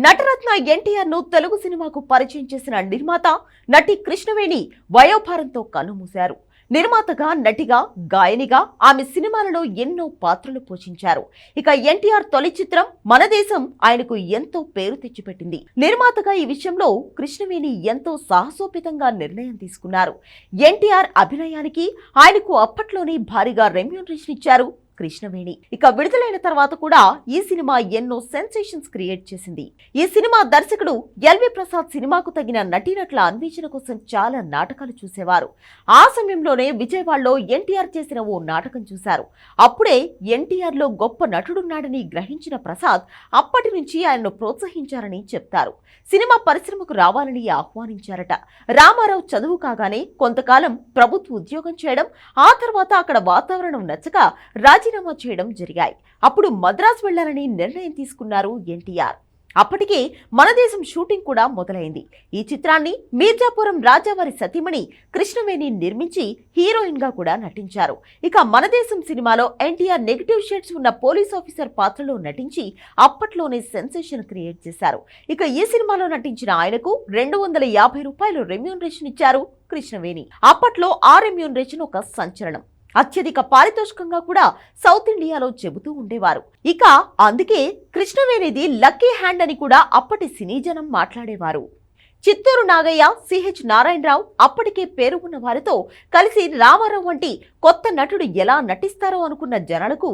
నటరత్న ఎన్టీఆర్ను తెలుగు సినిమాకు పరిచయం చేసిన నిర్మాత నటి కృష్ణవేణి వయోభారంతో కన్నుమూశారు. నిర్మాతగా నటిగా గాయనిగా ఆమె సినిమాలలో ఎన్నో పాత్రలు పోషించారు. ఇక ఎన్టీఆర్ తొలి చిత్రం మన దేశం ఆయనకు ఎంతో పేరు తెచ్చిపెట్టింది. నిర్మాతగా ఈ విషయంలో కృష్ణవేణి ఎంతో సాహసోపేతంగా నిర్ణయం తీసుకున్నారు. ఎన్టీఆర్ అభినయానికి ఆయనకు అప్పట్లోనే భారీగా రెమ్యూనరేషన్ ఇచ్చారు కృష్ణవేణి. ఇక విడుదలైన తర్వాత కూడా ఈ సినిమా ఎన్నో సెన్సేషన్స్ క్రియేట్ చేసింది. ఈ సినిమా దర్శకుడు ఎల్వి ప్రసాద్ సినిమాకు తగిన నటీనట్ల అన్వేషణ కోసం చాలా నాటకాలు చూసేవారు. ఆ సమయంలోనే విజయవాడలో ఎన్టీఆర్ చేసిన ఓ నాటకం చూశారు. అప్పుడే ఎన్టీఆర్లో గొప్ప నటుడున్నాడని గ్రహించిన ప్రసాద్ అప్పటి నుంచి ఆయనను ప్రోత్సహించారని చెప్తారు. సినిమా పరిశ్రమకు రావాలని ఆహ్వానించారట. రామారావు చదువు కాగానే కొంతకాలం ప్రభుత్వ ఉద్యోగం చేయడం ఆ తర్వాత అక్కడ వాతావరణం నచ్చక రాజీ రాజీనామా చేయడం జరిగాయి. అప్పుడు మద్రాసు వెళ్ళాలని నిర్ణయం తీసుకున్నారు ఎన్టీఆర్. అప్పటికే మన దేశం షూటింగ్ కూడా మొదలైంది. ఈ చిత్రాన్ని మీర్జాపురం రాజావారి సతీమణి కృష్ణవేణి నిర్మించి హీరోయిన్గా కూడా నటించారు. ఇక మన దేశం సినిమాలో ఎన్టీఆర్ నెగిటివ్ షేడ్స్ ఉన్న పోలీస్ ఆఫీసర్ పాత్రలో నటించి అప్పట్లోనే సెన్సేషన్ క్రియేట్ చేశారు. ఇక ఈ సినిమాలో నటించిన ఆయనకు రెండు వందల యాభై రూపాయలు రెమ్యూనరేషన్ ఇచ్చారు కృష్ణవేణి. అప్పట్లో ఆ రెమ్యూనరేషన్ ఒక సంచలనం. అత్యధిక పారితోషికంగా కూడా సౌత్ ఇండియాలో చెబుతూ ఉండేవారు. ఇక అందుకే కృష్ణవేణిది లక్కీ హ్యాండ్ అని కూడా అప్పటి సినీ జనం మాట్లాడేవారు. చిత్తూరు నాగయ్య సిహెచ్ నారాయణరావు అప్పటికే పేరు ఉన్న వారితో కలిసి రామారావు వంటి కొత్త నటుడు ఎలా నటిస్తారో అనుకున్న జనాలకు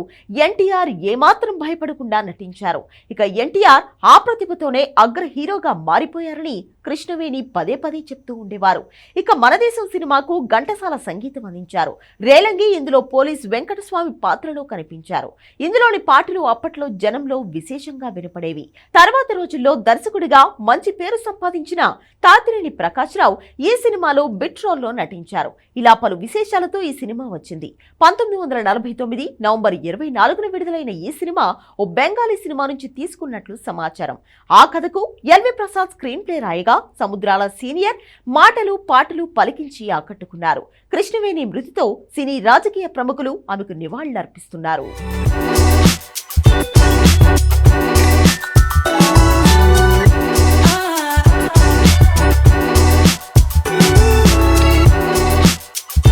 ఎన్టీఆర్ ఏమాత్రం భయపడకుండా నటించారు. ఇక ఎన్టీఆర్ ఆ ప్రతిభతోనే అగ్ర హీరోగా మారిపోయారని కృష్ణవేణి పదే పదే చెప్తూ ఉండేవారు. ఇక మనదేశం సినిమాకు ఘంటసాల సంగీతం అందించారు. రేలంగి ఇందులో పోలీస్ వెంకటస్వామి పాత్రలో కనిపించారు. ఇందులోని పాటలు అప్పట్లో జనంలో విశేషంగా వినపడేవి. తర్వాత రోజుల్లో దర్శకుడిగా మంచి పేరు సంపాదించిన తాతినేని ప్రకాశ్రావు ఈ సినిమాలో బిట్ రోల్లో నటించారు. ఇలా పలు విశేషాలతో ఈ సినిమా వచ్చింది. పంతొమ్మిది వందల నలభై తొమ్మిది నవంబర్ ఇరవై నాలుగున విడుదలైన ఈ సినిమా ఓ బెంగాలీ సినిమా నుంచి తీసుకున్నట్లు సమాచారం. ఆ కథకు ఎల్వి ప్రసాద్ స్క్రీన్ ప్లే రాయగా సముద్రాల సీనియర్ మాటలు పాటలు పలికించి ఆకట్టుకున్నారు. కృష్ణవేణి మృతితో సినీ రాజకీయ ప్రముఖులు ఆమెకు నివాళులర్పిస్తున్నారు.